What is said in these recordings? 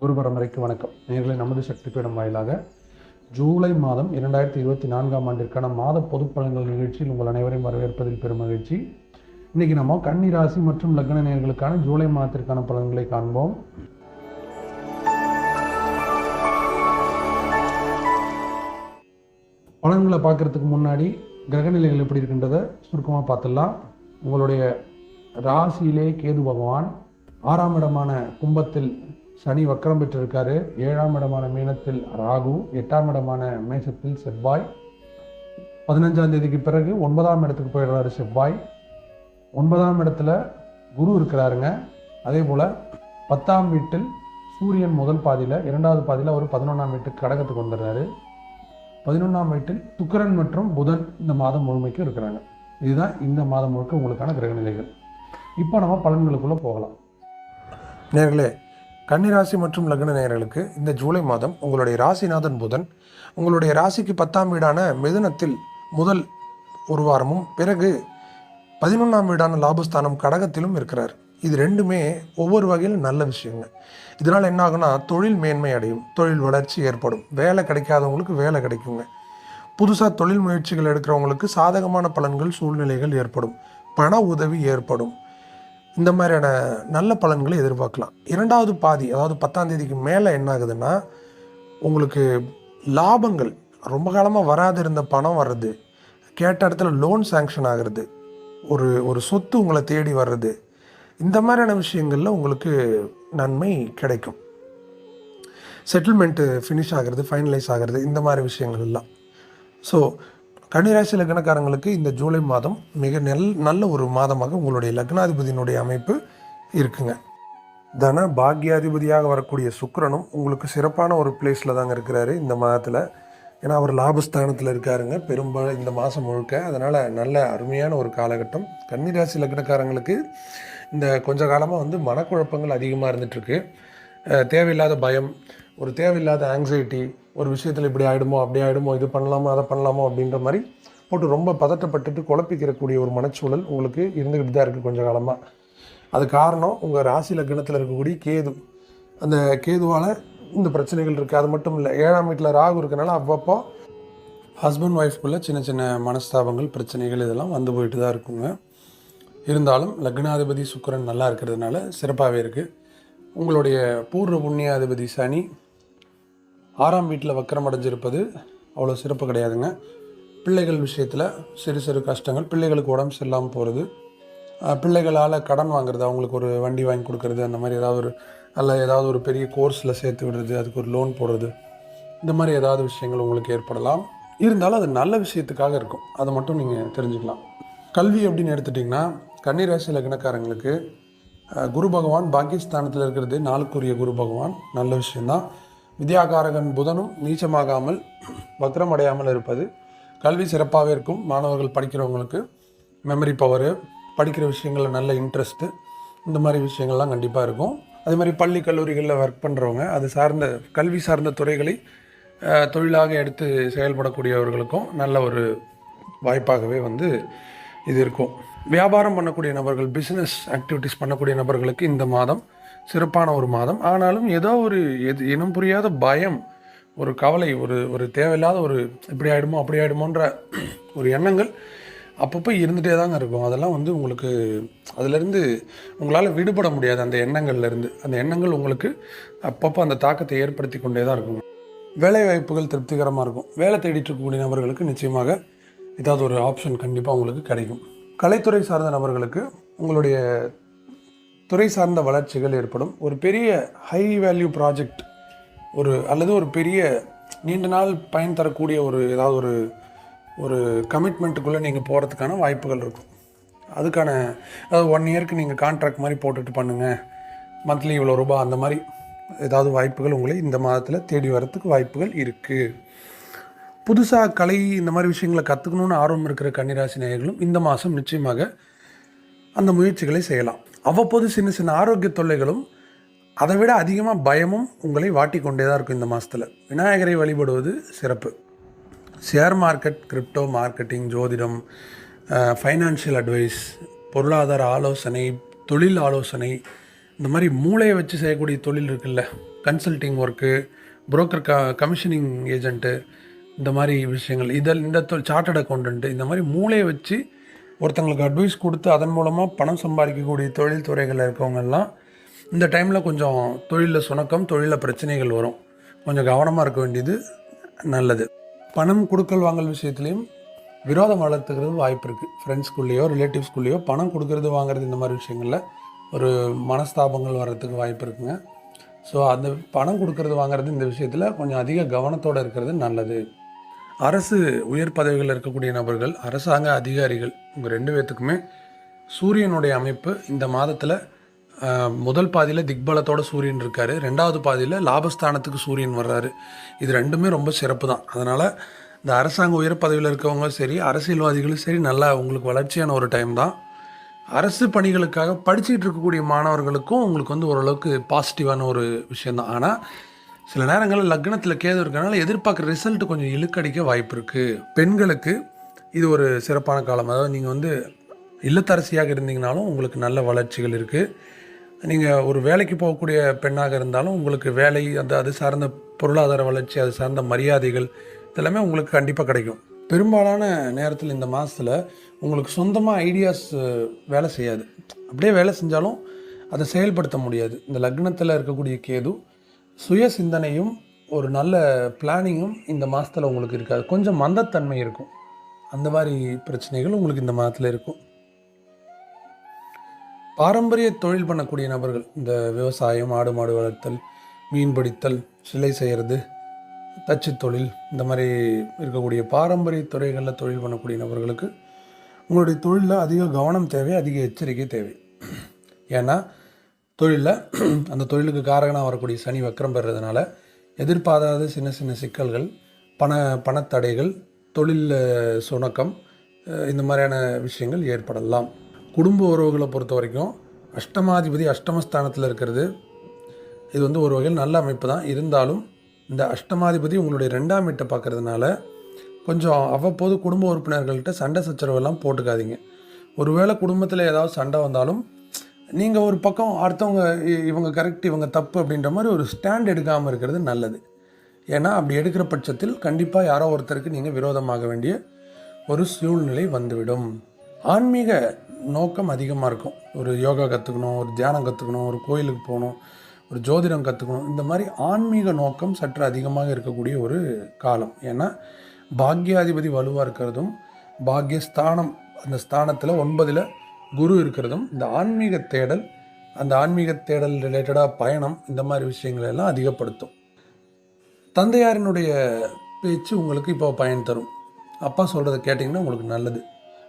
குரு பரம்பரைக்கு வணக்கம். நேர்களை நமது சக்தி பீடம் வாயிலாக ஜூலை மாதம் இரண்டாயிரத்தி இருபத்தி நான்காம் ஆண்டிற்கான மாத பொது பலன்கள் நிகழ்ச்சியில் உங்கள் அனைவரையும் வரவேற்பதில் பெரும் மகிழ்ச்சி. இன்னைக்கு நம்ம கன்னி ராசி மற்றும் லக்ன நேர்களுக்கான ஜூலை மாதத்திற்கான பலன்களை காண்போம். பலன்களை பார்க்கறதுக்கு முன்னாடி கிரகநிலைகள் எப்படி இருக்கின்றத சுருக்கமாக பார்த்துடலாம். உங்களுடைய ராசியிலே கேது பகவான் ஆறாம் இடமான கும்பத்தில் சனி வக்கரம் பெற்றிருக்காரு. ஏழாம் இடமான மீனத்தில் ராகு எட்டாம் இடமான மேஷத்தில் செவ்வாய். பதினஞ்சாம் தேதிக்கு பிறகு ஒன்பதாம் இடத்துக்கு போயிடுறாரு செவ்வாய். ஒன்பதாம் இடத்துல குரு இருக்கிறாருங்க. அதே போல் பத்தாம் வீட்டில் சூரியன் முதல் பாதியில் இரண்டாவது பாதியில் அவர் பதினொன்றாம் வீட்டுக்கு கடகத்துக்கு வந்துடுறாரு. பதினொன்றாம் வீட்டில் சுக்கரன் மற்றும் புதன் இந்த மாதம் முழுமைக்கும் இருக்கிறாங்க. இதுதான் இந்த மாதம் முழுக்க உங்களுக்கான கிரகநிலைகள். இப்போ நம்ம பலன்களுக்குள்ளே போகலாம். நேர்களே கன்னிராசி மற்றும் லக்ன நேயர்களுக்கு இந்த ஜூலை மாதம் உங்களுடைய ராசிநாதன் புதன். உங்களுடைய ராசிக்கு பத்தாம் வீடான மிதுனத்தில் முதல் ஒரு வாரமும் பிறகு பதினொன்றாம் வீடான லாபஸ்தானம் கடகத்திலும் இருக்கிறார். இது ரெண்டுமே ஒவ்வொரு வகையில் நல்ல விஷயங்க. இதனால் என்ன ஆகும்னா தொழில் மேன்மை அடையும் தொழில் வளர்ச்சி ஏற்படும். வேலை கிடைக்காதவங்களுக்கு வேலை கிடைக்குங்க. புதுசாக தொழில் முயற்சிகள் எடுக்கிறவங்களுக்கு சாதகமான பலன்கள் சூழ்நிலைகள் ஏற்படும். பண உதவி ஏற்படும். இந்த மாதிரியான நல்ல பலன்களை எதிர்பார்க்கலாம். இரண்டாவது பாதி அதாவது பத்தாம் தேதிக்கு மேலே என்ன ஆகுதுன்னா உங்களுக்கு லாபங்கள் ரொம்ப காலமாக வராது இருந்த பணம் வர்றது கேட்ட இடத்துல லோன் சேங்ஷன் ஆகிறது ஒரு ஒரு சொத்து உங்களை தேடி வர்றது இந்த மாதிரியான விஷயங்களில் உங்களுக்கு நன்மை கிடைக்கும். செட்டில்மெண்ட்டு ஃபினிஷ் ஆகிறது ஃபைனலைஸ் ஆகிறது இந்த மாதிரி விஷயங்கள் எல்லாம். ஸோ கன்னிராசி லக்னக்காரங்களுக்கு இந்த ஜூலை மாதம் மிக நெல் நல்ல ஒரு மாதமாக உங்களுடைய லக்னாதிபதியினுடைய அமைப்பு இருக்குங்க. தன பாக்யாதிபதியாக வரக்கூடிய சுக்கரனும் உங்களுக்கு சிறப்பான ஒரு பிளேஸில் தாங்க இருக்கிறாரு இந்த மாதத்தில். ஏன்னா அவர் லாபஸ்தானத்தில் இருக்காருங்க. பெரும்பாலும் இந்த மாதம் முழுக்க. அதனால் நல்ல அருமையான ஒரு காலகட்டம். கன்னிராசி லக்னக்காரங்களுக்கு இந்த கொஞ்ச காலமாக வந்து மனக்குழப்பங்கள் அதிகமாக இருந்துகிட்ருக்கு தேவையில்லாத பயம் ஒரு தேவையில்லாத ஆங்ஸைட்டி ஒரு விஷயத்தில் இப்படி ஆகிடுமோ அப்படி ஆகிடுமோ இது பண்ணலாமா அதை பண்ணலாமோ அப்படின்ற மாதிரி போட்டு ரொம்ப பதட்டப்பட்டுட்டு குழப்பிக்கிறக்கூடிய ஒரு மனச்சூழல் உங்களுக்கு இருந்துக்கிட்டு தான் இருக்குது கொஞ்ச காலமாக அது காரணம் உங்கள் ராசி லக்னத்தில் இருக்கக்கூடிய கேது. அந்த கேதுவால் இந்த பிரச்சனைகள் இருக்குது அது மட்டும் இல்லை ஏழாம் வீட்டில் ராகு இருக்கனால அவ்வப்போ ஹஸ்பண்ட் ஒய்ஃப்குள்ளே சின்ன சின்ன மனஸ்தாபங்கள் பிரச்சனைகள் இதெல்லாம் வந்து போயிட்டு தான் இருக்குங்க. இருந்தாலும் லக்னாதிபதி சுக்கிரன் நல்லா இருக்கிறதுனால சிறப்பாகவே இருக்குது உங்களுடைய பூர்வ புண்ணியாதிபதி சனி ஆறாம் வீட்டில் வக்கரம் அடைஞ்சிருப்பது அவ்வளோ சிறப்பு கிடையாதுங்க. பிள்ளைகள் விஷயத்தில் சிறு சிறு கஷ்டங்கள் பிள்ளைகளுக்கு உடம்பு சரியில்லாமல் போகிறது பிள்ளைகளால் கடன் வாங்குறது அவங்களுக்கு ஒரு வண்டி வாங்கி கொடுக்குறது அந்த மாதிரி ஏதாவது ஒரு அல்ல ஏதாவது ஒரு பெரிய கோர்ஸில் சேர்த்து விடுறது அதுக்கு ஒரு லோன் போடுறது இந்த மாதிரி ஏதாவது விஷயங்கள் உங்களுக்கு ஏற்படலாம். இருந்தாலும் அது நல்ல விஷயத்துக்காக இருக்கும். அதை மட்டும் நீங்கள் தெரிஞ்சுக்கலாம். கல்வி அப்படின்னு எடுத்துட்டிங்கன்னா கன்னிராசி லக்னக்காரங்களுக்கு குரு பகவான் பாகிஸ்தானத்தில் இருக்கிறது நாளுக்குரிய குரு பகவான் நல்ல விஷயந்தான் வித்யாகாரகன் புதனும் நீச்சமாகாமல் வக்ரம் அடையாமல் இருப்பது கல்வி சிறப்பாகவே இருக்கும் மாணவர்கள் படிக்கிறவங்களுக்கு மெமரி பவரு படிக்கிற விஷயங்களில் நல்ல இன்ட்ரெஸ்ட்டு இந்த மாதிரி விஷயங்கள்லாம் கண்டிப்பாக இருக்கும். அதே மாதிரி பள்ளி கல்லூரிகளில் ஒர்க் பண்ணுறவங்க அது சார்ந்த கல்வி சார்ந்த துறைகளை தொழிலாக எடுத்து செயல்படக்கூடியவர்களுக்கும் நல்ல ஒரு வாய்ப்பாகவே வந்து இது இருக்கும். வியாபாரம் பண்ணக்கூடிய நபர்கள் பிஸ்னஸ் ஆக்டிவிட்டீஸ் பண்ணக்கூடிய நபர்களுக்கு இந்த மாதம் சிறப்பான ஒரு மாதம். ஆனாலும் ஏதோ ஒரு எது இனம் புரியாத பயம் ஒரு கவலை ஒரு ஒரு தேவையில்லாத ஒரு இப்படி ஆகிடுமோ அப்படி ஆகிடுமோன்ற ஒரு எண்ணங்கள் அப்பப்போ இருந்துகிட்டே தாங்க இருக்கும். அதெல்லாம் வந்து உங்களுக்கு அதிலிருந்து உங்களால் விடுபட முடியாது அந்த எண்ணங்கள்லேருந்து. அந்த எண்ணங்கள் உங்களுக்கு அப்பப்போ அந்த தாக்கத்தை ஏற்படுத்தி கொண்டே தான் இருக்கும். வேலை வாய்ப்புகள் திருப்திகரமாக இருக்கும். வேலை தேடிட்டு இருக்கக்கூடிய நபர்களுக்கு நிச்சயமாக ஏதாவது ஒரு ஆப்ஷன் கண்டிப்பாக உங்களுக்கு கிடைக்கும். கலைத்துறை சார்ந்த நபர்களுக்கு உங்களுடைய துறை சார்ந்த வளர்ச்சிகள் ஏற்படும். ஒரு பெரிய ஹை வேல்யூ ப்ராஜெக்ட் ஒரு அல்லது ஒரு பெரிய நீண்ட நாள் பயன் தரக்கூடிய ஒரு ஏதாவது ஒரு ஒரு கமிட்மெண்ட்டுக்குள்ளே நீங்கள் போகிறதுக்கான வாய்ப்புகள் இருக்கும். அதுக்கான அதாவது ஒன் இயருக்கு நீங்கள் கான்ட்ராக்ட் மாதிரி போட்டுட்டு பண்ணுங்கள் மந்த்லி இவ்வளோ ரூபாய் அந்த மாதிரி ஏதாவது வாய்ப்புகள் உங்களை இந்த மாதத்தில் தேடி வரத்துக்கு வாய்ப்புகள் இருக்குது புதுசாக கலை இந்த மாதிரி விஷயங்களை கற்றுக்கணுன்னு ஆர்வம் இருக்கிற கன்னிராசி நேயர்களும் இந்த மாதம் நிச்சயமாக அந்த முயற்சிகளை செய்யலாம். அவ்வப்போது சின்ன சின்ன ஆரோக்கிய தொல்லைகளும் அதை விட அதிகமாக பயமும் உங்களை வாட்டி கொண்டே தான் இருக்கும் இந்த மாதத்தில் விநாயகரை வழிபடுவது சிறப்பு. ஷேர் மார்க்கெட் கிரிப்டோ மார்க்கெட்டிங் ஜோதிடம் ஃபைனான்ஷியல் அட்வைஸ் பொருளாதார ஆலோசனை தொழில் ஆலோசனை இந்த மாதிரி மூளையை வச்சு செய்யக்கூடிய தொழில் இருக்குல்ல. கன்சல்டிங் ஒர்க்கு புரோக்கர் க கமிஷனிங் ஏஜென்ட்டு இந்த மாதிரி விஷயங்கள். இதில் இந்த சார்ட்டர்ட் அக்கௌண்டன்ட்டு இந்த மாதிரி மூளையை வச்சு ஒருத்தங்களுக்கு அட்வைஸ் கொடுத்து அதன் மூலமாக பணம் சம்பாதிக்கக்கூடிய தொழில் துறைகளில் இருக்கவங்கெல்லாம் இந்த டைமில் கொஞ்சம் தொழிலில் சுணக்கம் தொழிலில் பிரச்சனைகள் வரும். கொஞ்சம் கவனமாக இருக்க வேண்டியது நல்லது. பணம் கொடுக்கல் வாங்கல் விஷயத்துலையும் விரோதம் வளர்த்துக்கிறது வாய்ப்பு இருக்குது ஃப்ரெண்ட்ஸ்குள்ளேயோ ரிலேட்டிவ்ஸ்குள்ளேயோ பணம் கொடுக்கறது வாங்குறது இந்த மாதிரி விஷயங்களில் ஒரு மனஸ்தாபங்கள் வர்றதுக்கு வாய்ப்பு இருக்குங்க. ஸோ அந்த பணம் கொடுக்கறது வாங்குறது இந்த விஷயத்தில் கொஞ்சம் அதிக கவனத்தோடு இருக்கிறது நல்லது. அரசு உயர் பதவிகளில் இருக்கக்கூடிய நபர்கள் அரசாங்க அதிகாரிகள் உங்கள் ரெண்டு பேர்த்துக்குமே சூரியனுடைய அமைப்பு இந்த மாதத்தில் முதல் பாதியில் திக்பலத்தோட சூரியன் இருக்கார். ரெண்டாவது பாதியில் லாபஸ்தானத்துக்கு சூரியன் வர்றாரு. இது ரெண்டுமே ரொம்ப சிறப்பு தான் அதனால் இந்த அரசாங்க உயர் பதவியில் இருக்கவங்க சரி அரசியல்வாதிகளும் சரி நல்லா உங்களுக்கு வளர்ச்சியான ஒரு டைம் தான். அரசு பணிகளுக்காக படிச்சுட்டு இருக்கக்கூடிய மாணவர்களுக்கும் உங்களுக்கு வந்து ஓரளவுக்கு பாசிட்டிவான ஒரு விஷயந்தான் ஆனால் சில நேரங்களில் லக்னத்தில் கேது இருக்கனால எதிர்பார்க்குற ரிசல்ட் கொஞ்சம் இழுக்கடிக்க வாய்ப்பு இருக்குது பெண்களுக்கு இது ஒரு சிறப்பான காலம். அதாவது நீங்கள் வந்து இல்லத்தரசியாக இருந்தீங்கனாலும் உங்களுக்கு நல்ல வளர்ச்சிகள் இருக்குது நீங்கள் ஒரு வேலைக்கு போகக்கூடிய பெண்ணாக இருந்தாலும் உங்களுக்கு வேலை அந்த அது சார்ந்த பொருளாதார வளர்ச்சி அது சார்ந்த மரியாதைகள் இதெல்லாமே உங்களுக்கு கண்டிப்பாக கிடைக்கும். பெரும்பாலான நேரத்தில் இந்த மாதத்தில் உங்களுக்கு சொந்தமாக ஐடியாஸ் வேலை செய்யாது. அப்படியே வேலை செஞ்சாலும் அதை செயல்படுத்த முடியாது. இந்த லக்னத்தில் இருக்கக்கூடிய கேது சுய சிந்தனையும் ஒரு நல்ல பிளானிங்கும் இந்த மாதத்தில் உங்களுக்கு இருக்காது. கொஞ்சம் மந்தத்தன்மை இருக்கும். அந்த மாதிரி பிரச்சனைகள் உங்களுக்கு இந்த மாதத்தில் இருக்கும். பாரம்பரிய தொழில் பண்ணக்கூடிய நபர்கள் இந்த விவசாயம் ஆடு மாடு வளர்த்தல் மீன் பிடித்தல் சிலை செய்கிறது தச்சு தொழில் இந்த மாதிரி இருக்கக்கூடிய பாரம்பரிய துறைகளில் தொழில் பண்ணக்கூடிய நபர்களுக்கு உங்களுடைய தொழிலில் அதிக கவனம் தேவை அதிக எச்சரிக்கை தேவை. ஏன்னா தொழிலில் அந்த தொழிலுக்கு காரகனாக வரக்கூடிய சனி வக்கரம் பெறுறதுனால எதிர்பாராத சின்ன சின்ன சிக்கல்கள் பண பணத்தடைகள் தொழில் சுணக்கம் இந்த மாதிரியான விஷயங்கள் ஏற்படலாம். குடும்ப உறவுகளை பொறுத்த வரைக்கும் அஷ்டமாதிபதி அஷ்டமஸ்தானத்தில் இருக்கிறது. இது வந்து ஒரு வகையில் நல்ல அமைப்பு தான். இருந்தாலும் இந்த அஷ்டமாதிபதி உங்களுடைய ரெண்டாம் வீட்டை பார்க்கறதுனால கொஞ்சம் அவ்வப்போது குடும்ப உறுப்பினர்கள்ட்ட சண்டை சச்சரவெல்லாம் போட்டுக்காதீங்க. ஒருவேளை குடும்பத்தில் ஏதாவது சண்டை வந்தாலும் நீங்கள் ஒரு பக்கம் அடுத்தவங்க இ- இவங்க கரெக்ட் இவங்க தப்பு அப்படின்ற மாதிரி ஒரு ஸ்டாண்ட் எடுக்காமல் இருக்கிறது நல்லது. ஏன்னா அப்படி எடுக்கிற பட்சத்தில் கண்டிப்பாக யாரோ ஒருத்தருக்கு நீங்கள் விரோதமாக வேண்டிய ஒரு சூழ்நிலை வந்துவிடும். ஆன்மீக நோக்கம் அதிகமாக இருக்கும். ஒரு யோகா கற்றுக்கணும் ஒரு தியானம் கற்றுக்கணும் ஒரு கோயிலுக்கு போகணும் ஒரு ஜோதிடம் கற்றுக்கணும் இந்த மாதிரி ஆன்மீக நோக்கம் சற்று அதிகமாக இருக்கக்கூடிய ஒரு காலம். ஏன்னா பாக்யாதிபதி வலுவாக இருக்கிறதும் பாக்யஸ்தானம் அந்த ஸ்தானத்தில் ஒன்பதில் குரு இருக்கிறதும் இந்த ஆன்மீக தேடல் அந்த ஆன்மீக தேடல் ரிலேட்டடாக பயணம் இந்த மாதிரி விஷயங்களை எல்லாம் அதிகப்படுத்தும். தந்தையாரினுடைய பேச்சு உங்களுக்கு இப்போ பயன் தரும். அப்பா சொல்கிறத கேட்டிங்கன்னா உங்களுக்கு நல்லது.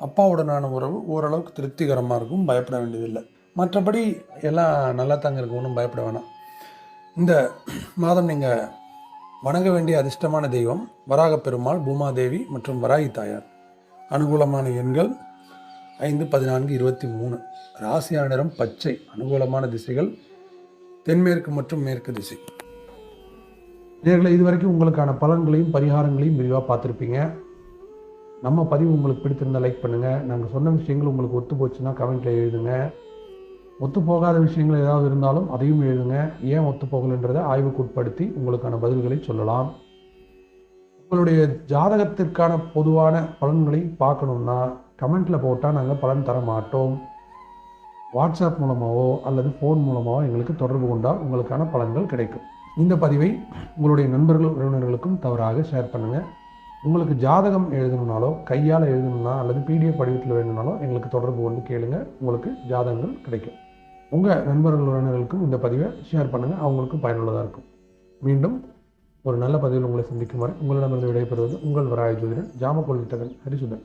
அப்பாவுடனான உறவு ஓரளவுக்கு திருப்திகரமாக இருக்கும் பயப்பட வேண்டியதில்லை. மற்றபடி எல்லாம் நல்லா தாங்க இருக்கும் ஒன்றும் பயப்பட வேணாம். இந்த மாதம் நீங்கள் வணங்க வேண்டிய அதிர்ஷ்டமான தெய்வம் வராகப் பெருமாள் பூமாதேவி மற்றும் வராகி தாயார். அனுகூலமான எண்கள் ஐந்து பதினான்கு இருபத்தி மூணு. ராசியான நிறம் பச்சை அனுகூலமான திசைகள் தென்மேற்கு மற்றும் மேற்கு திசை. நேர்களை இதுவரைக்கும் உங்களுக்கான பலன்களையும் பரிகாரங்களையும் விரிவாக பார்த்துருப்பீங்க. நம்ம பதிவு உங்களுக்கு பிடித்திருந்தால் லைக் பண்ணுங்கள் நாங்கள் சொன்ன விஷயங்கள் உங்களுக்கு ஒத்து போச்சுன்னா கமெண்ட்டில் எழுதுங்க. ஒத்து போகாத விஷயங்கள் ஏதாவது இருந்தாலும் அதையும் எழுதுங்க. ஏன் ஒத்து போகலைன்றதை ஆய்வுக்கு உட்படுத்தி உங்களுக்கான பதில்களை சொல்லலாம். உங்களுடைய ஜாதகத்திற்கான பொதுவான பலன்களை பார்க்கணுன்னா கமெண்ட்டில் போட்டால் நாங்கள் பலன் தர மாட்டோம். வாட்ஸ்அப் மூலமாகவோ அல்லது ஃபோன் மூலமாகவோ எங்களுக்கு தொடர்பு கொண்டால் உங்களுக்கான பலன்கள் கிடைக்கும். இந்த பதிவை உங்களுடைய நண்பர்கள் உறவினர்களுக்கும் தவறாக ஷேர் பண்ணுங்கள் உங்களுக்கு ஜாதகம் எழுதணுனாலோ கையால் எழுதணும்னா அல்லது பிடிஎஃப் படிவத்தில் வேணும்னாலோ எங்களுக்கு தொடர்பு கொண்டு கேளுங்க. உங்களுக்கு ஜாதகங்கள் கிடைக்கும். உங்கள் நண்பர்கள் உறவினர்களுக்கும் இந்த பதிவை ஷேர் பண்ணுங்கள் அவங்களுக்கும் பயனுள்ளதாக இருக்கும். மீண்டும் ஒரு நல்ல பதிவில் உங்களை சந்திக்கும் வரை உங்களிடமிருந்து விடைபெறுவது உங்கள் வராய ஜோதிடன் ஜாமக்கோள் வித்தகன் ஹரிசுதன்.